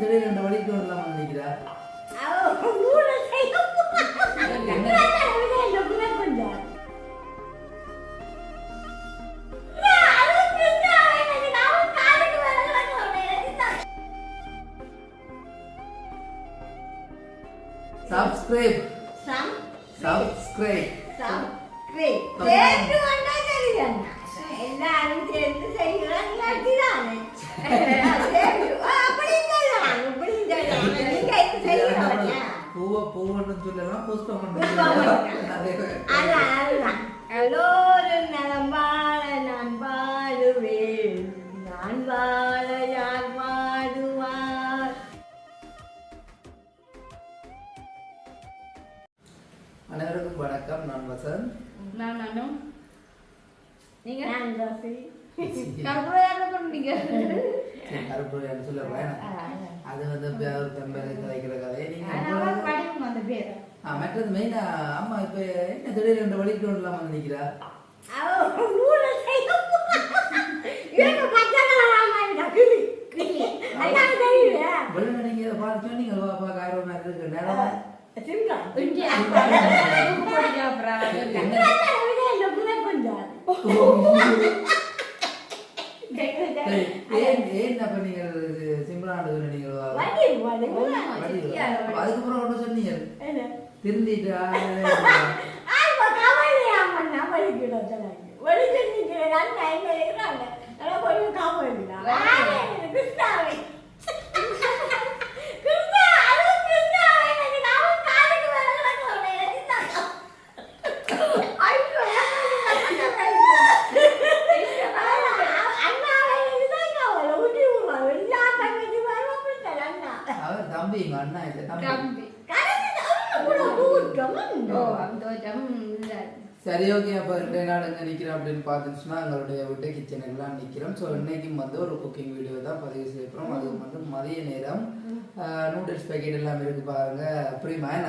இப்ப என்ன திடீர்னு ரெண்டு வழிக்கு வரலாம் அதுதான். எல்லோரும் நலம் வாழ நான் வாழுவேன். நான் வாழ யார் வாழுவார்? அனைவருக்கும் வணக்கம். நான் வசந்த். நான் நானும் நீங்க? நான் ரசி கருப்பு சொல்லுறேன் அது வந்து பேர் தம்பி கதைக்கிற கதை நீங்க அதனால படிக்கும் அந்த பேர் ஆ, மற்றது மெயினா அம்மா இப்ப என்ன திடீர்னு ரெண்டு வழிக்கு வரலாம் நினைக்கிறா? அவ ஊரை செய்ய இவங்க பச்சை கலராம இருக்கா? கிளி கிளி. அதான் தெரியல வெளில நீங்க இதை பார்த்து சொன்னீங்க வா பார்க்க ஆர்வமா இருக்கு. நேரம் சிங்கா இந்தியா படிக்க அப்புறம்? சரி, ஏன் ஏன் அப்ப நீங்க சிம்பிளா ஆண்டு நீங்க? அதுக்கப்புறம் ஒண்ணு சொன்னீங்க. திருந்திட்டா அவர் தம்பி எங்க அண்ணா இல்ல தம்பி தம்பி ஓ அந்த ஜம் இல்ல சரி ஓகே அப்போ ரெண்டு நாள் எங்கே நிற்கிறோம் அப்படின்னு பார்த்துச்சுன்னா எங்களுடைய வீட்டு கிச்சனுக்கெல்லாம் நிற்கிறோம் ஸோ இன்னைக்கும் வந்து ஒரு குக்கிங் வீடியோ தான் பதிவு செய்யப்படுறோம் அது வந்து மதிய நேரம். நூடுல்ஸ் பேக்கெட் எல்லாம் இருக்கு பாருங்க. ப்ரீமா என்ன?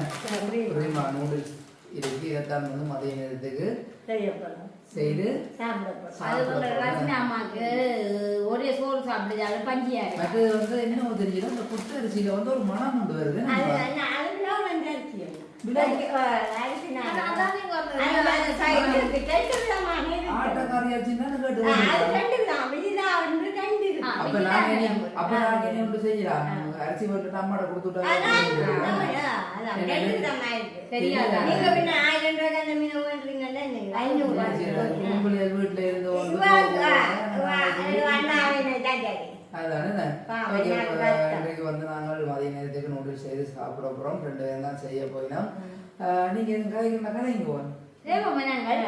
ப்ரீமா நூடுல்ஸ் இருக்கு. இதைத்தான் வந்து மதிய நேரத்துக்கு செய்து அது ஒரே சோறு சாப்பிடுது. பஞ்சியா இருக்கு மற்றது வந்து என்ன தெரிஞ்சது அந்த புத்தரிசியில வந்து ஒரு மனம் கொண்டு வருது அரிசி போட்டு அம்மாட கொடுத்துட்டா வீட்டுல இருந்து கஷ்டம். இன்றைக்கு வந்து நாங்கள் மதிய நேரத்துக்கு நூடுல்ஸ் செய்து சாப்பிட போறோம். ரெண்டு பேரும் தான் செய்ய போயினோம். நாங்கள்?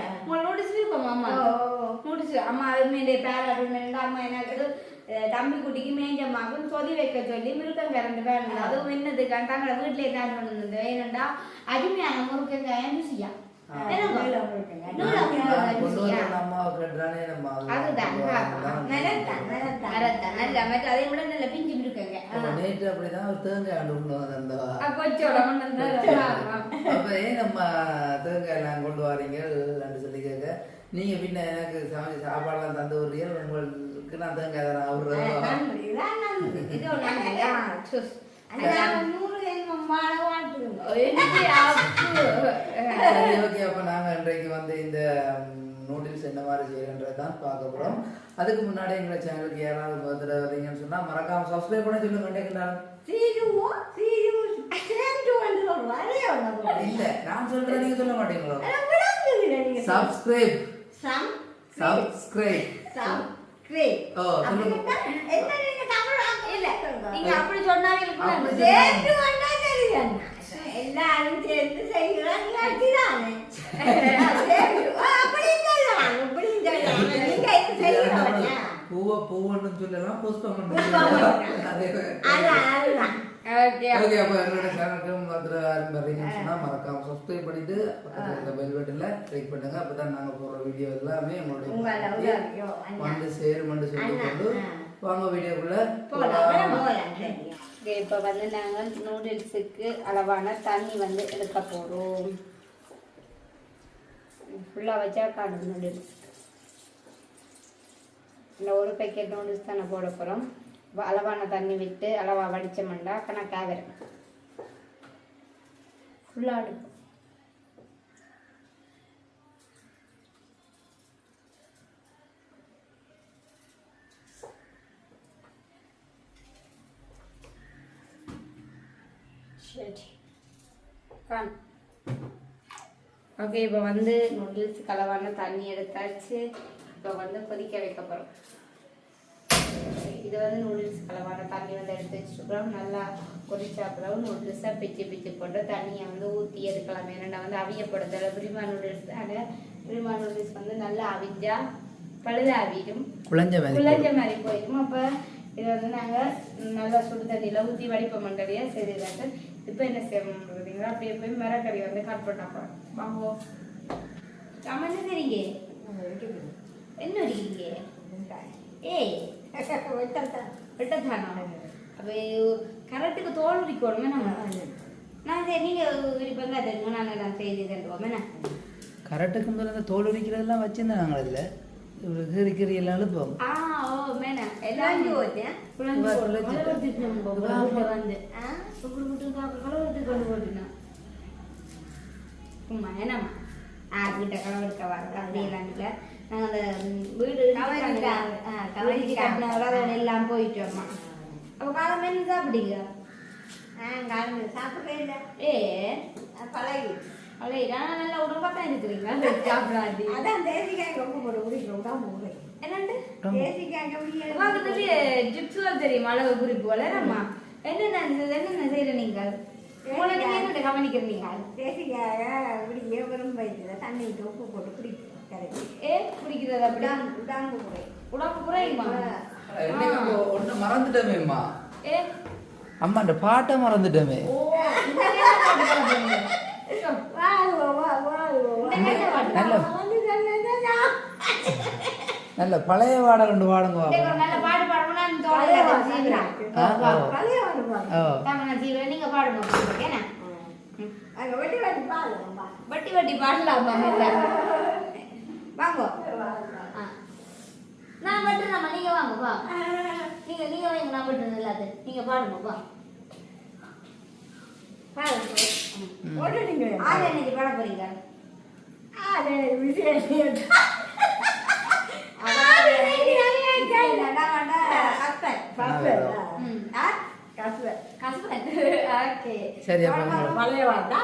அதுமாரி அம்மா? எனக்கு அஹ், தம்பி குட்டிக்கு மேஞ்சம்மாக்கும் சொதி வைக்க சொல்லி மிருக்கம் கரண்டு வேணும் அதுவும் என்னதுக்கு தங்களை வீட்டிலே தான் கொண்டு வந்து அம்மாவை கேட்டானே நம்ம அது- நேற்று அப்படிதான் ஒரு தேங்காய் ஆண்டு கொண்டு கொண்டு அப்ப ஏன் நம்ம தேங்காய் எல்லாம் கொண்டு வரீங்க சொல்லி கேட்க நீங்க பின்ன எனக்கு சமைச்சு சாப்பாடுலாம் தந்து விடுறீங்க உங்களுக்கு நான் தேங்காய் தானே விடுறேன் ஓகே அப்போ நாங்கள் இன்றைக்கு வந்து இந்த நூடுல்ஸ் என்ன மாதிரி செய்யறன்றது தான் பார்க்க போகிறோம் அதுக்கு முன்னாடி எங்களை சேனலுக்கு யாராவது பர்த்டே வரீங்கன்னு சொன்னால் மறக்காம சப்ஸ்கிரைப் பண்ண சொல்லுங்க இல்லை நான் சொல்கிறேன் நீங்கள் சொல்ல மாட்டீங்களோ சப்ஸ்கிரைப் சம் சப்ஸ்கிரைப் சம் கிரே ஓ சொல்லுங்க இல்ல நீங்க அப்படி சொன்னாங்க. வந்தா தெரியும். எல்லாரும் அப்படிதானே சொல்லலாம் நீங்க பூவை பூவன்னு புஷ்பம் ஓகே அப்போ மறக்காம சப்ஸ்கிரைப் பண்ணிட்டு பக்கத்துல பெல் பட்டன்ல கிளிக் பண்ணுங்க. அப்போ தான் நாங்கள் போடுற வீடியோ எல்லாமே உங்களை உங்களுடைய வந்து சேருமென்று சொல்லிக்கொண்டு அண்ணா, வாங்க வீடியோக்குள்ள இப்போ வந்து நாங்கள் நூடுல்ஸுக்கு அளவான தண்ணி வந்து எடுக்க போகிறோம் ஃபுல்லாக வச்சா காணும் நூடுல்ஸ். இந்த ஒரு பேக்கெட் நூடுல்ஸ் தானே போட போகிறோம் அளவான தண்ணி விட்டு அளவா வடிச்சோம்னா கணக்காக வரும் ஃபுல்லாக அடுப்பு கான் ஓகே இப்போ வந்து நூடுல்ஸ் கலவான தண்ணி எடுத்தாச்சு. இப்போ வந்து கொதிக்க வைக்க போகிறோம் இது வந்து நூடுல்ஸ் கலவான தண்ணி வந்து எடுத்து வச்சுருக்கிறோம். நல்லா கொதிச்ச அப்புறம் நூடுல்ஸாக பிச்சு பிச்சு போட்டு தண்ணியை வந்து ஊற்றி எடுக்கலாம். ஏன்னா வந்து அவியப்படுத்தல பிரிமா நூடுல்ஸ் தானே? பிரிமா நூடுல்ஸ் வந்து நல்லா அவிஞ்சா பழுத அவிடும் குழஞ்ச மாதிரி போயிடும். அப்போ இதை வந்து நாங்கள் நல்லா சுடு தண்ணியில் ஊற்றி வடிப்ப மண்டலியாக செய்துதாட்டு இப்போ என்ன செய்யணும் பார்த்தீங்களா அப்படியே போய் மிரக்கறி வந்து கட் பண்ண போகிறோம் வாங்குவோம் என்ன செய்றீங்க? என்ன அடிக்கிறீங்க ஏய். வெட்டத்தானா அப்போ கரெக்டுக்கு தோல் உரிக்கணுமே நம்ம. நான் சரி நீங்கள் உரிப்பங்க தெரியுமா நான் நான் செய்து தருவோம். கரெக்டுக்கு முதல்ல தோல் உரிக்கிறதெல்லாம் வச்சிருந்தேன் நாங்கள் அதில்? ஒரு கீறி கீறி எல்லாம் எழுப்போம் ஆ ஓ மேனா எல்லாம் குழஞ்சு போச்சேன் குழஞ்சு வா, போட்டு குழஞ்சிட்டு. கலவரத்துக்கு நம்ம வா, உள்ள வா. வந்து ஆ? இப்படி மட்டும் தான் கலவரத்துக்கு கொண்டு போட்டுனா சும்மா என்னம்மா? ஆகிட்ட கலவரக்க வர அப்படியெல்லாம் இல்லை நாங்கள் அந்த வீடு. கவனிச்சு எல்லாம் போயிட்டோம்மா. அப்போ காலம் சாப்பிடுங்க ஆ, காலமே சாப்பிடவே இல்லை. ஏ பழகி. அலையா நல்லா உடம்பா தான் இருக்கிறீங்க சாப்பிடாது அதான் தேசிக்காய் ரொம்ப. குடிக்கிறோம் உடம்பு போடு என்னண்டு தேசிக்காய் முடியாது பக்கத்துலயே ஜிப்ஸுவல் தெரியும்? அளவு குறிப்பு வளரம்மா என்னென்ன என்னென்ன செய்யற நீங்கள்? கவனிக்கிறீங்க தேசிக்காய இப்படி ஏவரும் வயிற்றுல தண்ணி உப்பு போட்டு குடிக்கிறோம் கரைச்சி ஏ குடிக்கிறது அப்படி? குறை. உடம்பு குறையுமா? ஒன்று மறந்துட்டோமேம்மா ஏ? அம்மா இந்த பாட்டை மறந்துட்டோமே. ஓ பாட. நல்ல நல்ல பழைய பாடல் கொண்டு பாடுங்க நல்ல பாட்டு பாடணும்னா நீங்க பாடுங்க வெட்டி வெட்டி பாடலாமா இல்ல வாங்கோ. ஆ. நான் மட்டும் நீங்க வாங்க வா. நீங்க நீங்க வைங்க நான் மட்டும் இல்லாது நீங்க பாடுங்க வா. பாருங்க. சரி பழைய வார்த்தை.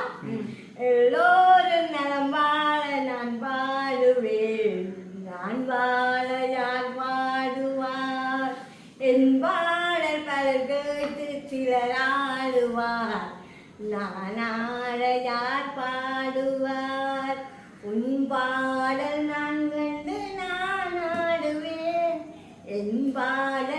எல்லோரும் நலம் வாழ நான் வாழுவேன். நான் வாழ யார் வாழுவார்? என் பாடல் பலர் கேட்டு சிலர் ஆடுவார் நான் பாடுவார். உன் பாடல் நான் கண்டு நான் ஆடுவேன் என் பாடல்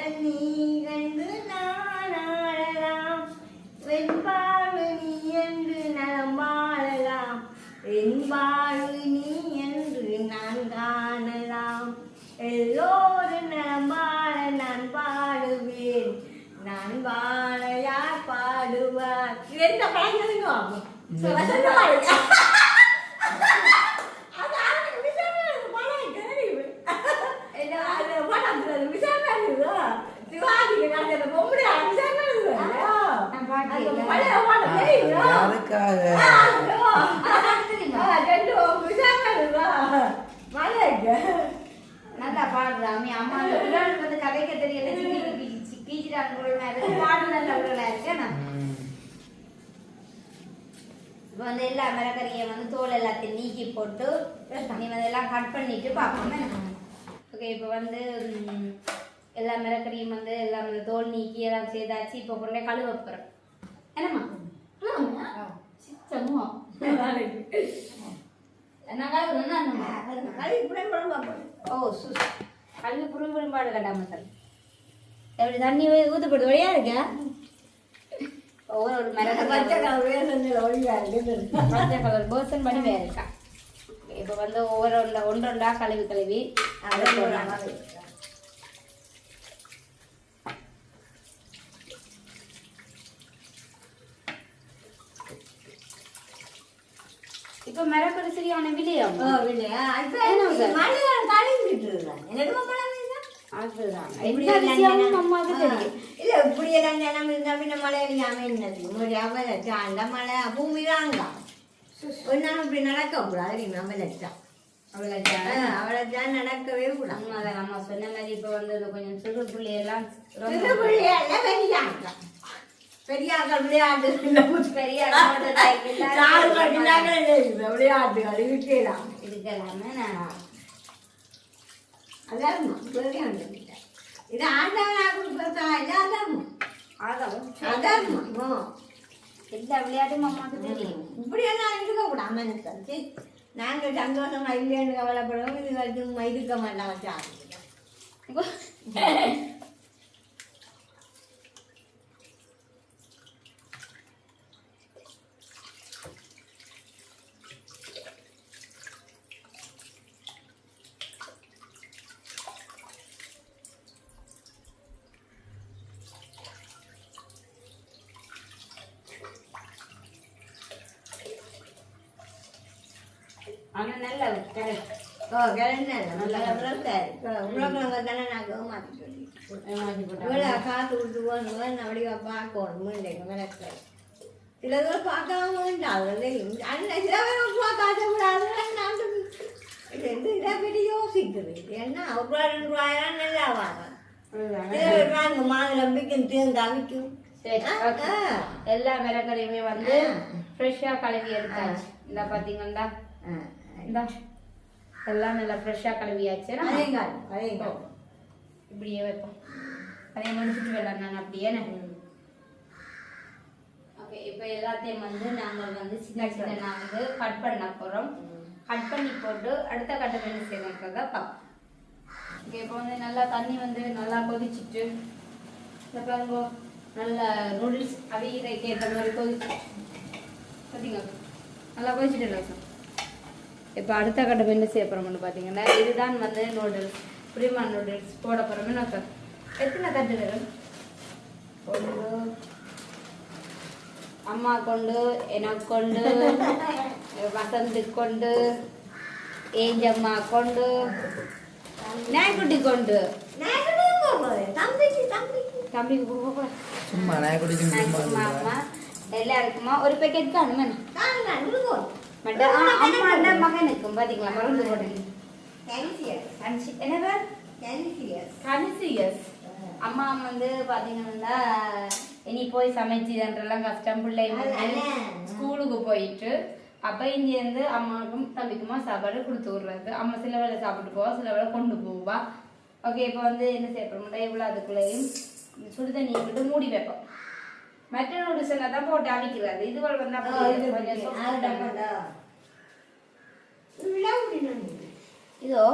மலைக்கு. நல்லா பாடுறாமி அம்மா வந்து கதைக்க தெரியல பாடு நல்ல இருக்கு நான். இப்போ வந்து எல்லா மிளகறியை வந்து தோல் எல்லாத்தையும் நீக்கி போட்டு நீ வந்து எல்லாம் கட் பண்ணிட்டு பார்ப்போம் ஓகே இப்போ வந்து எல்லா மிளகறியும் வந்து எல்லாம் இந்த தோல் நீக்கி எல்லாம் செய்தாச்சு. இப்போ கொண்டே கழுவ போகிறோம் என்னம்மா? போடு. ஓ சுஸ் கல்வி புரிவு புரிம்பாடு கட்டாம சார் எப்படி தண்ணி ஊற்றப்படுது வழியா இருக்கா? ஒவ்வொரு ஒரு மிளகு கலர் வேணும்னு ஒழுங்கா இருக்குது. பச்சை கலர் பர்சன் பண்ணி வேற இருக்கா இப்போ வந்து ஒவ்வொரு ஒன்றா ஒன்றொண்டா கழுவி கழுவி இப்போ மிளகு சரியான விலையாம் ஓ, இல்லையா? அதுதான். தெரியும். இப்படி எல்லாம் ஜனம் இருந்தா பின்ன மழை என்னது ஒரு அவலட்சா அந்த மழை பூமி தாங்க. ஒரு நாள் இப்படி நடக்க கூடாது அவலட்சா அவ்வளவுதான். அவலட்சா நடக்கவே கூடாது. நம்ம சொன்ன மாதிரி இப்ப வந்து இந்த கொஞ்சம் சிறு பிள்ளையெல்லாம் சிறு பிள்ளையால பெரியாங்க பெரியாக்கள் விளையாட்டு பெரிய அளவோட தாய்க்கு சாறு கட்டினாங்க விளையாட்டுகள் இருக்கலாம் இருக்கலாமே நான். விளையாண்டு இது ஆண்டவனா கொடுப்பதா இல்லை அதான் எல்லா விளையாட்டும் அம்மாவுக்கு தெரியும் இப்படியெல்லாம் இருக்கக்கூடாது மனுஷன் சரி, நாங்கள் சந்தோஷமா இல்லைன்னு கவலைப்படுவோம் இது வரைக்கும் இருக்க மாட்டாங்க சாமி. ஆனா நல்ல கரெக்ட். ஓ கிழங்கு நல்ல உருளைக்காய். உருளைக்கிழங்கு தானே நாங்கள் மாற்றி சொல்லி இவ்வளோ காத்து விட்டு போகணும் அப்படியே பார்க்கணும். மீண்டும் விளக்காய் சில பேர் பார்க்காம உண்டாகுது அண்ணன் சில பேர் பார்க்காத கூடாது இது வந்து இதை பற்றி யோசிக்குது ஏன்னா ஒரு ரூபா ரெண்டு ரூபாயெல்லாம் நல்லா வாங்க. சில பேர் வாங்க மாதுளம் விற்கும் தேங்காய் விற்கும் சரி ஆ, okay. ஆ. எல்லா மிளகரையுமே வந்து ஃப்ரெஷ்ஷாக கழுவி எடுத்தாச்சு. இந்த பார்த்தீங்கன்னா இந்த. எல்லாம் நல்லா ஃப்ரெஷ்ஷாக கழுவியாச்சு அதையும் அதையும் இப்படியே வைப்போம். அதையும் முடிச்சுட்டு வரலாம் நான் அப்படியே ஓகே இப்போ எல்லாத்தையும் வந்து நாங்கள் வந்து சின்ன சின்ன நான் வந்து கட் பண்ண போகிறோம் கட் பண்ணி போட்டு அடுத்த கட்டம் என்ன செய்யணுன்றதை பார்ப்போம். ஓகே இப்போ வந்து நல்லா தண்ணி வந்து நல்லா கொதிச்சிட்டு இந்த பாருங்க நல்ல நூடுல்ஸ் அவியறைக்கு ஏற்ற மாதிரி கொதிச்சு பார்த்தீங்க நல்லா கொதிச்சுட்டு சார் இப்போ அடுத்த கட்டம் என்ன செய்ய போகிறோம்னு பார்த்தீங்கன்னா இதுதான் வந்து நூடுல்ஸ் பிரிமா நூடுல்ஸ் போட போகிறோம் சார் எத்தனை தட்டு வரும் ஒன்று அம்மா கொண்டு எனக்கு கொண்டு வசந்துக்கு கொண்டு ஏஞ்சம்மா கொண்டு நாய்க்குட்டி கொண்டு. தம்பிக்கு கொடுக்க சும்மா எல்லாருக்குமா ஒரு பேக்கெட் காணுமே அம்மாண்ட மகனுக்கும் பாத்தீங்களா? மருந்து போடுங்க கேன்சியர் கன்சி என்ன பேர்? கேன்சியர் கன்சியஸ். அம்மா வந்து பாத்தீங்கன்னா இனி போய் சமைச்சுன்றெல்லாம் கஷ்டம். அதான். ஸ்கூலுக்கு போயிட்டு அப்ப இங்க இருந்து அம்மாவுக்கும் தம்பிக்குமா சாப்பாடு கொடுத்து விடுறது. அம்மா சில வேளை சாப்பிட்டு போவா சில வேளை கொண்டு போவா. ஓகே இப்போ வந்து என்ன செய்ய போறோம்னா இவ்வளோ அதுக்குள்ளேயும் சுடு தண்ணியை விட்டு மூடி வைப்போம். மற்ற நூடுல்ஸ் தான் போட்டு அவிக்கிறது. இதுவரை வந்து இதோ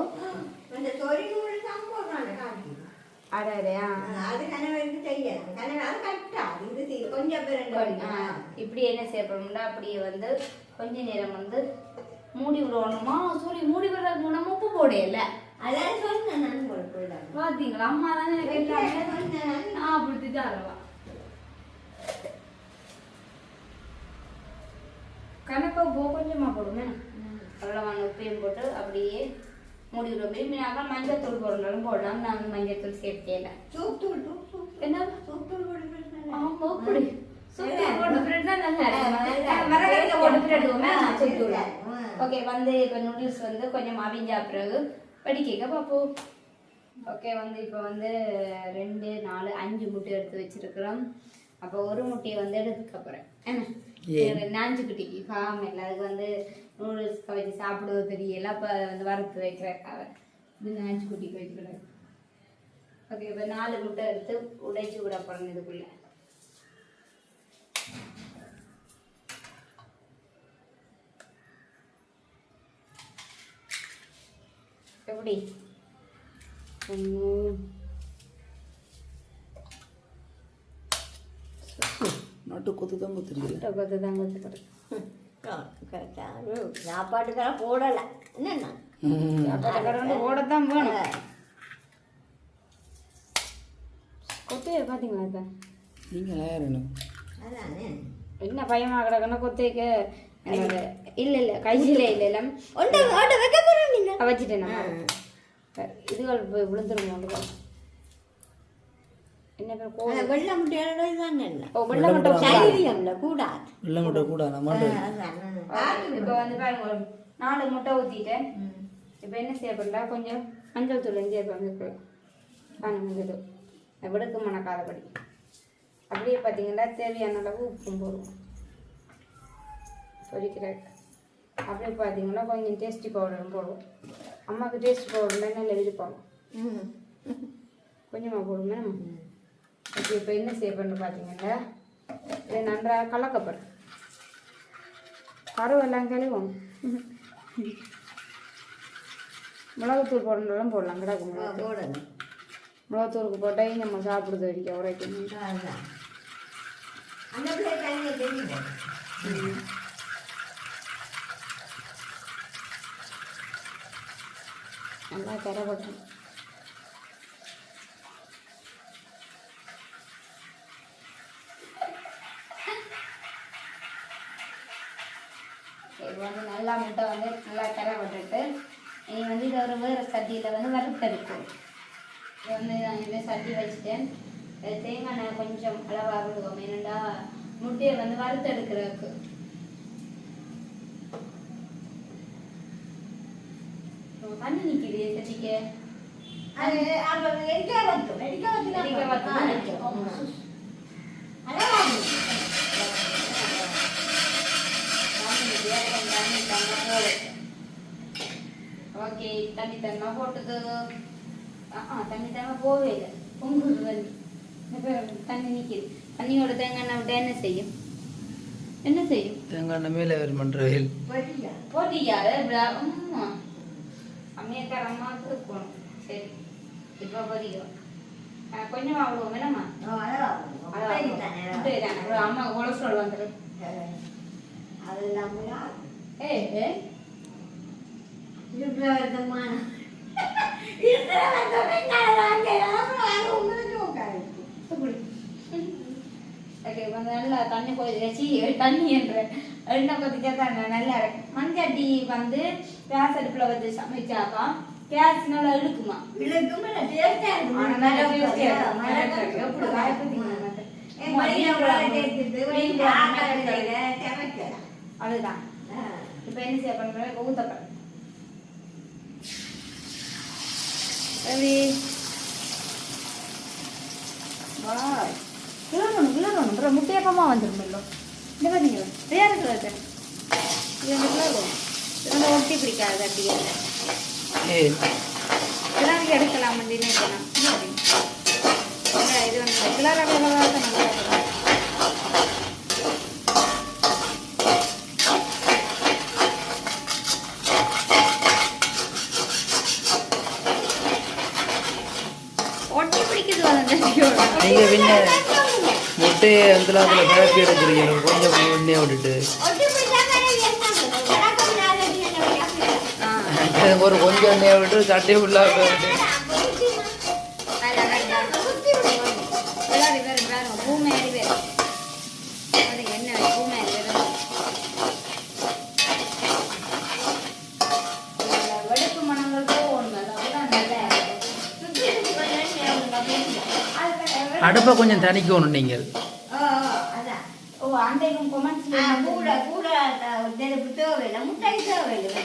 அந்த கொஞ்சம் பேர் ரெண்டு ஆ, இப்படி என்ன செய்யப்படும்னா அப்படியே வந்து கொஞ்ச நேரம் வந்து மூடி விடுவோணுமா சூரிய மூடி விடுறதுக்கு நம்ம உப்பு போடையில அதான் சொன்னேன் பாத்தீங்களா? அம்மா தானே அப்படி தரவா கணக்கு போ கொஞ்சமா போடுமே அவ்வளோவான உப்பையும் போட்டு அப்படியே மூடி விடுவோம் மீன் அப்புறம் மஞ்சள் தூள் போடணும் போடலாம். நான் மஞ்சள் தூள் சேர்த்தேன் சூப் தூள் என்ன? சூப் தூள் போட்டு ஓகே வந்து இப்போ நூடுல்ஸ் வந்து கொஞ்சம் அவிஞ்சா பிறகு படிக்க பார்ப்போம். ஓகே வந்து இப்போ வந்து ரெண்டு நாலு அஞ்சு முட்டை எடுத்து வச்சிருக்கிறோம். அப்போ ஒரு முட்டையை வந்து எடுத்துக்க போகிறேன் என்ன? நாஞ்சு குட்டிக்கு ஃபார்ம் இல்லை அதுக்கு வந்து நூடுல்ஸ் வச்சு சாப்பிடுவது தெரியல அப்போ வந்து வறுத்து வைக்கிறக்காக இது நாஞ்சு குட்டிக்கு வைக்கிறேன் ஓகே இப்போ நாலு முட்டை எடுத்து உடைச்சு விட போகிறேன் இதுக்குள்ளே. எப்படி? நாட்டு கொத்து தான் கொத்துருக்கீங்க கொத்து தான் கொத்துக்கிறது சாப்பாட்டுக்கெல்லாம் போடலை என்னண்ணா கடந்து ஓடத்தான் போகணும் கொத்தையை பார்த்தீங்களா இப்போ நீங்கள் அதானே என்ன பயமா கிடக்குன்னா கொத்தைக்க இல்லை இல்லை கையில் இல்லை இல்லை வச்சுட்டேன் இதுகள் போய் விழுந்துருங்க ஒன்று என்ன பேர் ஆனா கோவில் வெள்ளை முட்டை கூட? நம்ம இப்போ வந்து பாருங்க நாலு முட்டை ஊற்றிட்டேன் இப்போ என்ன செய்ய போறா கொஞ்சம் மஞ்சள் தூள் சேர்ப்பாங்க பாருங்க மஞ்சள் விடுக்கு மணக்காதபடி அப்படியே பார்த்தீங்கன்னா தேவையான அளவு உப்பும் போடுவோம். அப்படியே பார்த்தீங்கன்னா கொஞ்சம் டேஸ்டி பவுடரும் போடுவோம். அம்மாவுக்கு டேஸ்டி பவுடர்ல நல்ல விருப்பம். கொஞ்சமாக போடுமே நம்ம ஓகே இப்போ என்ன செய்ய பண்ணு பார்த்தீங்கன்னா இதை நன்றாக கலக்கப்படும் கருவெல்லாம் கழுவும். மிளகுத்தூள் போடணும்னாலும் போடலாம். கிடக்கு மிளகு மிளகுத்தூளுக்கு போட்டால் நம்ம சாப்பிடுறது வரைக்கும் தெரியும் நல்லா கரப்படும் இது வந்து நல்லா முட்டை வந்து நல்லா கரை விட்டுட்டு இனி வந்து இதை ஒரு வேறு சட்டியில் வந்து வறுத்தெடுக்கும் இது வந்து நான் இதை சட்டி வச்சுட்டேன். தேங்காய் எண்ணெய் கொஞ்சம் அளவாக விடுவோம். ஏன்னா முட்டையை வந்து வறுத்தெடுக்கிறதுக்கு. தண்ணி நிற்கிது சட்டிக்கு. அது அது எரிக்கா வத்தும் எரிக்கா எரிக்கா வத்தும். ஓகே தண்ணி தண்ணா போட்டது ஆ தண்ணி தண்ணா போவே இல்லை பொங்குது இப்ப தண்ணி நிற்கிது தண்ணியோட தேங்காய் விட்டா என்ன செய்யும் என்ன செய்யும் தேங்காய் மேலே வேறு பண்ணுறேன் போட்டியா அம்மா அம்மையக்கார அம்மாவுக்கு இருக்கணும் சரி இப்போ பொரியும் கொஞ்சம் அவ்வளோ வேணாமா அம்மா கொலஸ்ட்ரால் வந்துடும் நல்லா தண்ணி கொதிச்சு தண்ணி என்ற எண்ணெய் தான் நல்லா மண்சட்டி வந்து கேஸ் அடுப்பில் வச்சு சமைச்சாக்கா கேஸ் நல்லா இழுக்குமா? காயப்பட்டீங்க அதுதான் இப்போ என்ன செய்ய பண்ணுறேன் ஊத்தப்பேன் எப்படி வா கிளறணும் கிளறணும். அப்புறம் முட்டையப்பமாக வந்துருமில்லோ. இந்த பார்த்தீங்களா தானே இது வந்து கிளறும் வந்து ஒட்டி பிடிக்காது அப்படியே. கிளறி எடுக்கலாம் வந்து நினைக்கலாம் இது வந்து கிளற நல்லா இருக்கும் ஒட்டி பிடிக்குது வந்து நீங்கள் பின்ன முட்டையை அந்த அதில் கிளப்பி எடுக்கிறீங்க கொஞ்சம் எண்ணெயை விட்டுட்டு ஒரு கொஞ்சம் எண்ணெயை விட்டு சட்டையை ஃபுல்லாக அடுப்பை கொஞ்சம் தணிக்கணும் நீங்கள். அண்டைக்கும் கொமெண்ட்ஸ் கூட கூட நெருப்பு தேவையில்லை முட்டை தேவையில்லை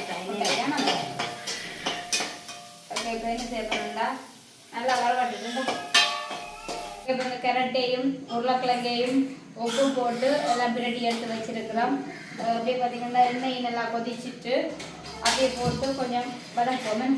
ஓகே இப்போ என்ன செய்ய போறோம்டா? நல்லா வரவாட்டு இப்போ இந்த கேரட்டையும் உருளைக்கிழங்கையும் உப்பு போட்டு எல்லாம் பிரட்டி எடுத்து வச்சிருக்கிறோம். அப்படியே பார்த்தீங்கன்னா எண்ணெய் நல்லா கொதிச்சிட்டு அப்படியே போட்டு கொஞ்சம் வதக்குவோம்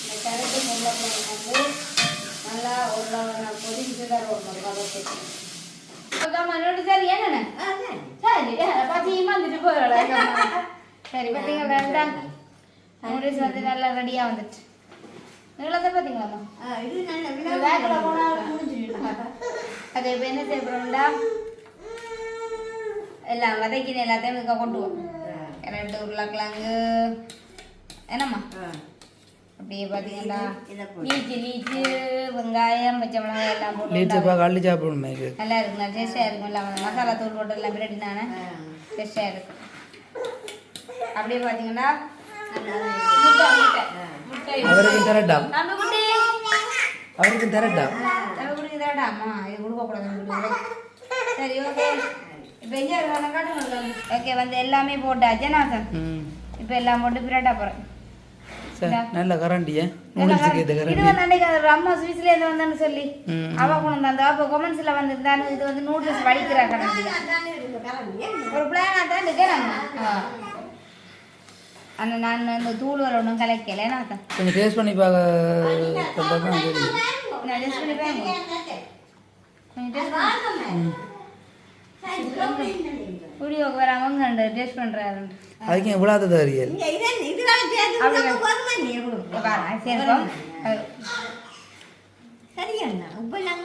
இந்த கேரட்டு உருளைக்கிழங்கு வந்து நல்லா உருளை கொதிச்சு தான் வரணும் வதக்கிட்டு மறுபடி சரி என்னண்ணே அதான் சரி பாத்தியமா வந்துட்டு போயிடலாம் சரி பார்த்தீங்களா நூடுல்ஸ் வந்து நல்லா ரெடியாக வந்துட்டு நீளத்தை பார்த்தீங்களாம்மா ஆ, இது நல்ல இந்த பேக்கில் விளக்கு போனால் முடிஞ்சிடும் போகிறோம்டா எல்லாம் வதக்கின எல்லாத்தையும் இதுக்கு கொண்டு போவோம் ரெண்டு உருளைக்கிழங்கு என்னம்மா. அப்படியே பார்த்தீங்கன்னா. நீச்சு நீச்சு வெங்காயம் பச்சை மிளகாய் எல்லாம் போட்டு சாப்பிடணும் நல்லா இருக்குங்க டேஸ்டாக இருக்கும் எல்லாம் மசாலா தூள் போட்டு எல்லாம் பிரட்டி தானே. டேஸ்டாக இருக்கும் அப்படியே பார்த்தீங்கன்னா நல்லா முட்டை முட்டை முட்டை அம்மா இது கொடுக்கக்கூடாது சரி ஓகே இப்போ எங்கே காட்டுங்க ஓகே வந்து எல்லாமே போட்டாச்சு ம் இப்போ எல்லாம் போட்டு பிரட்டா போகிறேன் நல்ல கரண்டியே கரண்டி அம்மா சுவிஸ்ல இருந்து வந்தான்னு சொல்லி. அவ கொண்டு வந்தா அப்போ கொமெண்ட்ஸ்ல வந்திருந்தாலும் இது வந்து நூடுல்ஸ் வடிக்கிறா கலந்து ஒரு பிளானா தான் அந்த நான் இந்த தூள் ஒன்றும் கலைக்கல நான் கொஞ்சம் டேஸ்ட் பண்ணி பார்க்க தான் தெரியும் நான் டெஸ்ட் பண்ணி பாருங்க கொஞ்சம் டேஸ்ட் பண்றாரு அதுக்கு எவ்வளோ தரியல் சரியண்ணா உப்பெல்லாம்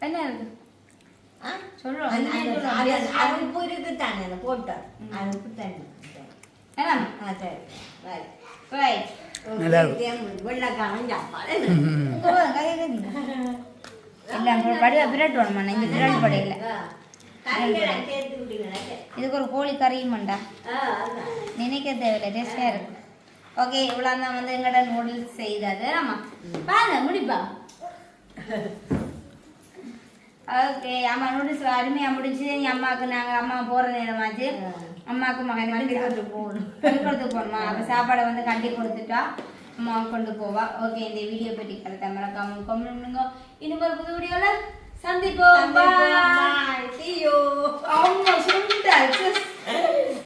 என்ன இருக்கு சொல்றோம் அது உப்பு இருக்குத்தானே அதை போட்டோம் அது உப்பு தண்ணி என்ன ஆ சரி ரைட் ரைட் நல்லா இருக்கும். இங்கே பிரெட் படையில இதுக்கு ஒரு கோழி கறியும் மண்டா ஆ அதான் நினைக்க தேவையில்லை டேஸ்டாக இருக்கு ஓகே இவ்வளோ தான் வந்து எங்கள்ட நூடுல்ஸ் செய்தது ஆமாம் பாருங்க முடிப்பா ஓகே ஆமாம் நூடுல்ஸ் அருமையாக முடிச்சு எங்கள் அம்மாவுக்கு நாங்கள் அம்மா போகிற நேரமாச்சு அம்மாவுக்கு மகன் மாதிரி கொடுத்து போகணும். கொடுத்து போகணுமா? அப்போ சாப்பாடை வந்து கட்டி கொடுத்துட்டா அம்மா கொண்டு போவா. ஓகே இந்த வீடியோ பற்றி கருத்தை மறக்காம கமெண்ட் இன்னும் ஒரு புது வீடியோவில் சந்திப்போம். பாய் ஐயோ அவங்க சுண்டல்